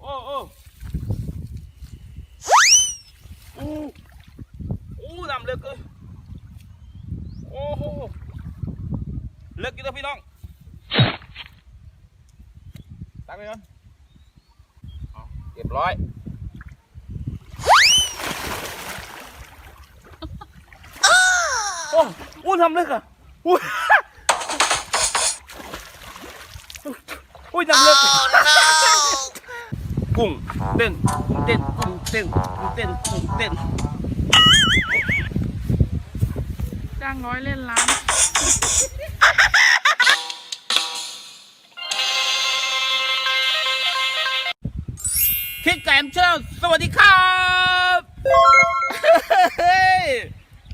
โอ้โอ้โอ้โอ้ดำเลือกเลยโอ้โหเลือกอยู่ตัวพี่น้องตักไปก่อนเอาเรียบร้อยโอ้อู้ทำเลยค่ะอู้ ยทำเลยกุ้งเต้นกุ้งเต้นกุ้งเต้นกุ้งเต้นกุ้งเต้นจ้างร้อยเล่นล้านคิดแกมเชิญสวัสดีครับเฮ้ย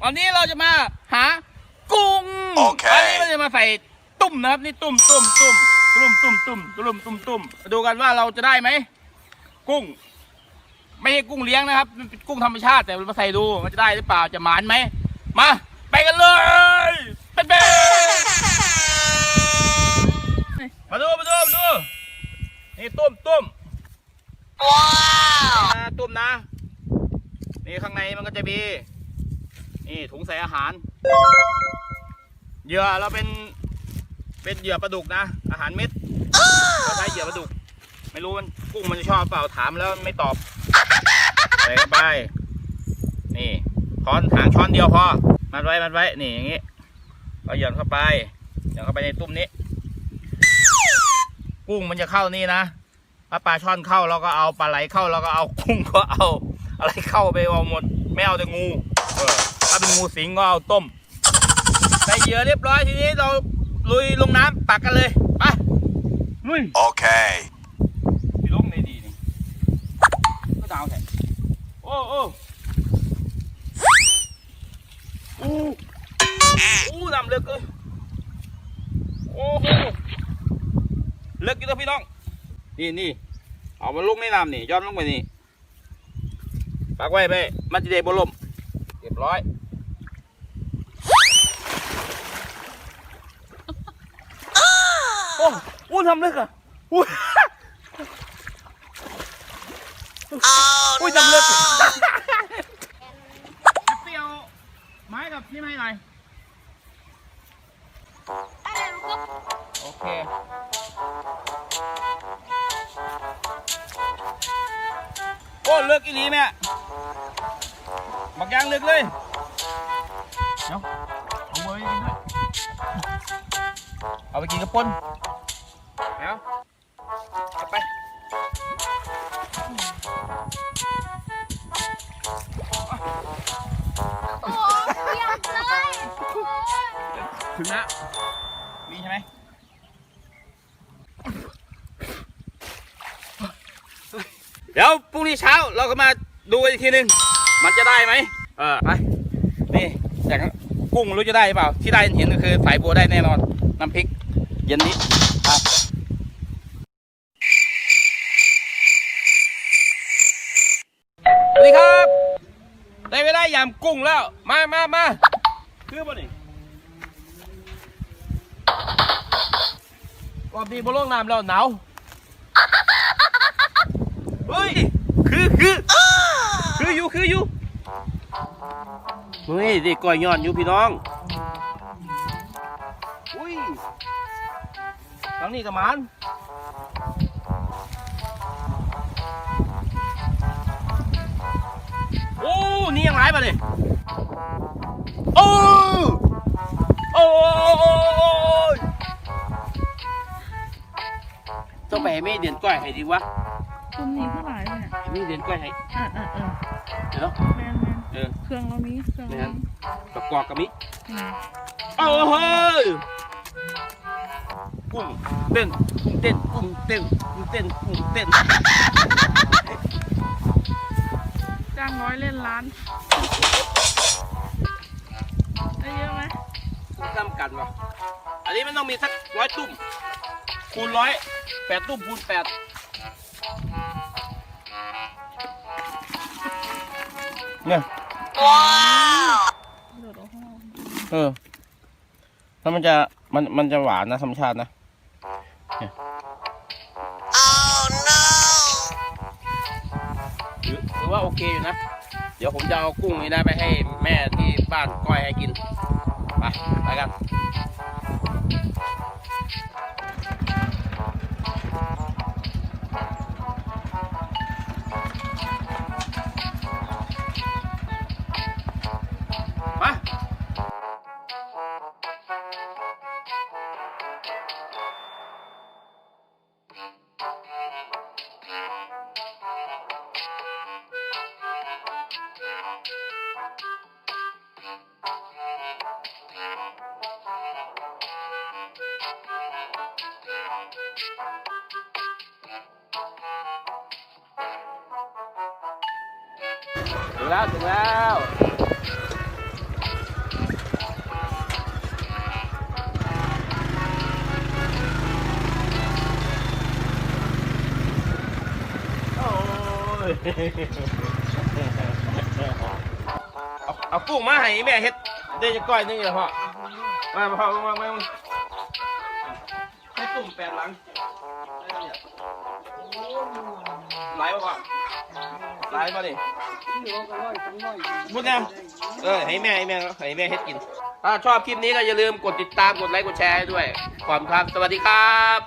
วันนี้เราจะมาหากุ้ง โอเค วันนี้เราจะมาใส่ตุ่มนะครับ นี่ตุ่มตุ่มตุ่ม ตุ่มตุ่มตุ่มตุ่มตุ่มตุ่มมาดูกันว่าเราจะได้ไหม กุ้ง ไม่ใช่กุ้งเลี้ยงนะครับมันเป็นกุ้งธรรมชาติแต่เรามาใส่ดูมันจะได้หรือเปล่าจะหมานไหมมา ไปกันเลยเป็นเบมาดูมาดูมาดูนี่ตุ่มตุ่มว้าวตุ่มนะนี่ข้างในมันก็จะมีนี่ถุงใส่อาหารเหยื่อเราเป็น เป็นเหยื่อปลาดุกนะ อาหารเม็ดเราใช้เหยื่อปลาดุก ไม่รู้มันกุ้งมันจะชอบเปล่าถามแล้วไม่ตอบใส่เข้าไป นี่ช้อนหางช้อนเดียวพอ มัดไว้ มัดไว้ นี่อย่างงี้เราหย่อนเข้าไปหย่อนเข้าไปในตุ้มนี้ กุ้งมันจะเข้านี่นะถ้าปลาช่อนเข้าเราก็เอาปลาไหลเข้าเราก็เอากุ้งก็เอา อะไรเข้าไปเอาหมด ไม่เอาแต่งูเออถ้าเป็นงูสิงก็เอาต้ม ใส่เหยื่อเรียบร้อยทีนี้เรา ลุยลงน้ำปักกันเลยไปลุย Okay. พี่ลงในดีนี่ก็ดาวแท้โอ้โอ้โอ้โอ้ดำเลือกเลยโอ้โหเลือกอยู่ตัวพี่น้อง นี่นี่เอามาลงในน้ำนี่ย้อนลงไปนี่ปักไว้ไปมันจะได้บลมเรียบร้อย โอ้อู้ทำเลยค่ะอู้อุ้ยจำเลือกเปรี้ยวไม้กับนี่ไม่หน่อยโอเคโอ้เลือกอีหลีแม่บักยางเลือกเลยเดี๋ยวเอาไว้กินด้วยเอาไปกินกับป่น ถึงแล้วมีใช่ไหมเดี๋ยวพรุ่งนี้เช้าเราก็มาดูอีกทีหนึ่งมันจะได้ไหมเออไปนี่แต่กุ้งรู้จะได้หรือเปล่า ที่ได้เห็นก็คือสายบัวได้แน่นอน น้ำพริก เย็นนี้ครับสวัสดีครับ ได้เวลายามกุ้งแล้ว มามามาคือบ่นี่ รอบนี้บนโลกน้ำแล้วหนาวเฮ้ยคือคือคืออยู่คืออยู่เฮ้ยเด็กก่อยย้อนอยู่พี่น้องอุ้ยทางนี้กับมันโอ้นี่ยังไรมาเลยโอ้ ต้องไปให้แม่เดือนก้อยให้ดีวะคุมนี้เท่าไหร่เนี่ยให้แม่เดือนก้อยให้อ่าอ่าอ่าเดี๋ยวแมนแมนเออเครื่องเรามีเครื่องแม่เรานมีกับกอกกับมิอืมโอ้โหยกุ้งเต้นกุ้งเต้นกุ้งเต้นกุ้งเต้นกุ้งเต้นจ้างร้อยเล่นล้านได้เยอะไหมจำกันวะอันนี้มันต้องมีสักร้อยตุ้ม คูณร้อยแปดตุ้มคูณแปดเนี่ยเออถ้ามันจะมันมันจะหวานนะธรรมชาตินะถือว่าโอเคอยู่นะ เดี๋ยวผมจะเอากุ้งนี้นะไปให้แม่ที่บ้านก้อยให้กิน ไป ไปกัน ถึงแล้วถึงแล้ว เอาเอากุ้งมาให้แม่เฮ็ดได้จะก้อยนึงเหรอพ่อมาพ่อมามามาให้ตุ่มแปดหลังได้เนี่ยไหลป่ะพ่อไหลป่ะนี่พูดนะเออให้แม่ให้แม่ให้แม่เฮ็ดกิน ถ้าชอบคลิปนี้ก็อย่าลืมกดติดตามกดไลค์กดแชร์ด้วยขอบคุณครับ สวัสดีครับ